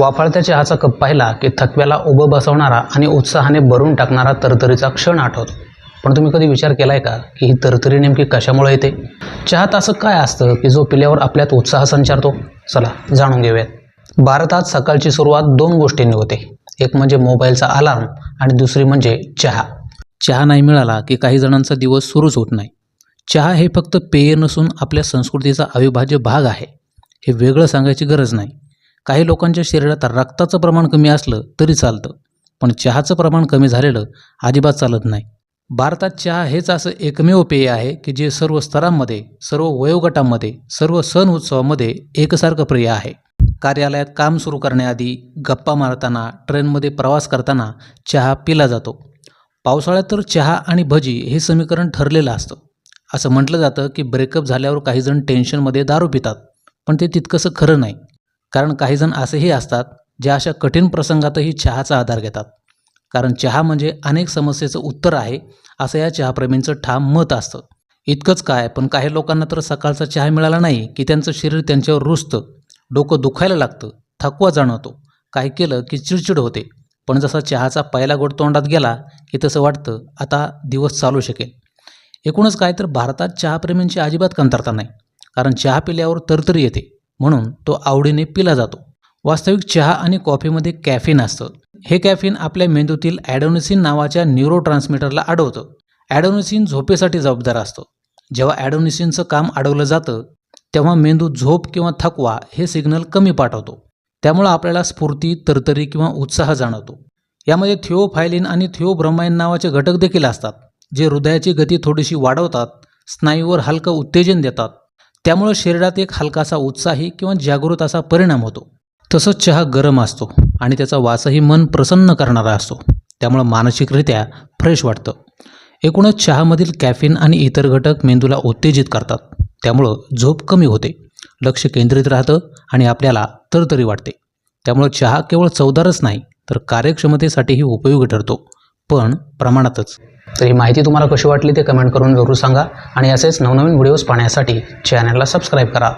वाफाळत्या चहाचा कप पाहिला की थकव्याला उभं बसवणारा आणि उत्साहाने भरून टाकणारा तरतरीचा क्षण आठवतो. पण तुम्ही कधी विचार केला आहे का की ही तरतरी नेमकी कशामुळे येते? चहात असं काय असतं की जो पिल्यावर आपल्यात उत्साह संचारतो? चला जाणून घेऊयात. भारतात सकाळची सुरुवात दोन गोष्टींनी होते. एक म्हणजे मोबाईलचा अलार्म आणि दुसरी म्हणजे चहा. चहा नाही मिळाला की काही जणांचा दिवस सुरूच होत नाही. चहा हे फक्त पेय नसून आपल्या संस्कृतीचा अविभाज्य भाग आहे. हे वेगळं सांगायची गरज नाही. काही लोकांच्या शरीरात रक्ताचं प्रमाण कमी असलं तरी चालतं पण चहाचं प्रमाण कमी झालेलं अजिबात चालत नाही. भारतात चहा हेच असं एकमेव पेय आहे की जे सर्व स्तरांमध्ये सर्व वयोगटांमध्ये सर्व सण उत्सवामध्ये एकसारखं प्रिय आहे. कार्यालयात काम सुरू करण्याआधी गप्पा मारताना ट्रेनमध्ये प्रवास करताना चहा पिला जातो. पावसाळ्यात तर चहा आणि भजी हे समीकरण ठरलेलं असतं. असं म्हटलं जातं की ब्रेकअप झाल्यावर काहीजण टेन्शनमध्ये दारू पितात पण ते तितकंसं खरं नाही. कारण काहीजण असेही असतात जे अशा कठीण प्रसंगातही चहाचा आधार घेतात. कारण चहा म्हणजे अनेक समस्येचं उत्तर आहे असं या चहाप्रेमींचं ठाम मत असतं. इतकंच काय पण काही लोकांना तर सकाळचा चहा मिळाला नाही की त्यांचं शरीर त्यांच्यावर रुजतं डोकं दुखायला लागतं थकवा जाणवतो काय केलं की चिडचिड होते. पण जसा चहाचा पहिला गोड तोंडात गेला की तसं वाटतं आता दिवस चालू शकेल. एकूणच काय तर भारतात चहाप्रेमींची अजिबात कमतरता नाही कारण चहा पिल्यावर तरतरी येते. म्हणून तो आवडीने पिला जातो. वास्तविक चहा आणि कॉफीमध्ये कॅफिन असतं. हे कॅफिन आपल्या मेंदूतील ॲडोनिसिन नावाच्या न्यूरो ट्रान्समीटरला अडवतं ॲडोनिसिन झोपेसाठी जबाबदार असतं. जेव्हा ॲडोनिसिनचं काम अडवलं जातं तेव्हा मेंदू झोप किंवा थकवा हे सिग्नल कमी पाठवतो. त्यामुळं आपल्याला स्फूर्ती तरतरी किंवा उत्साह जाणवतो. यामध्ये थिओफायलिन आणि थिओब्रमाइन नावाचे घटक देखील असतात जे हृदयाची गती थोडीशी वाढवतात स्नायूवर हलकं उत्तेजन देतात त्यामुळं शरीरात एक हलकासा उत्साही किंवा जागृत असा परिणाम होतो. तसंच चहा गरम असतो आणि त्याचा वासही मन प्रसन्न करणारा असतो. त्यामुळं मानसिकरित्या फ्रेश वाटतं. एकूणच चहामधील कॅफिन आणि इतर घटक मेंदूला उत्तेजित करतात. त्यामुळं झोप कमी होते. लक्ष केंद्रित राहतं आणि आपल्याला तरतरी वाटते. त्यामुळं चहा केवळ चवदारच नाही तर कार्यक्षमतेसाठीही उपयोगी ठरतो. पण प्रमाणातच. तर ही माहिती तुम्हाला कशी वाटली ते कमेंट करून जरूर सांगा आणि असेच नवनवीन व्हिडिओज पाहण्यासाठी चॅनलला सबस्क्राईब करा.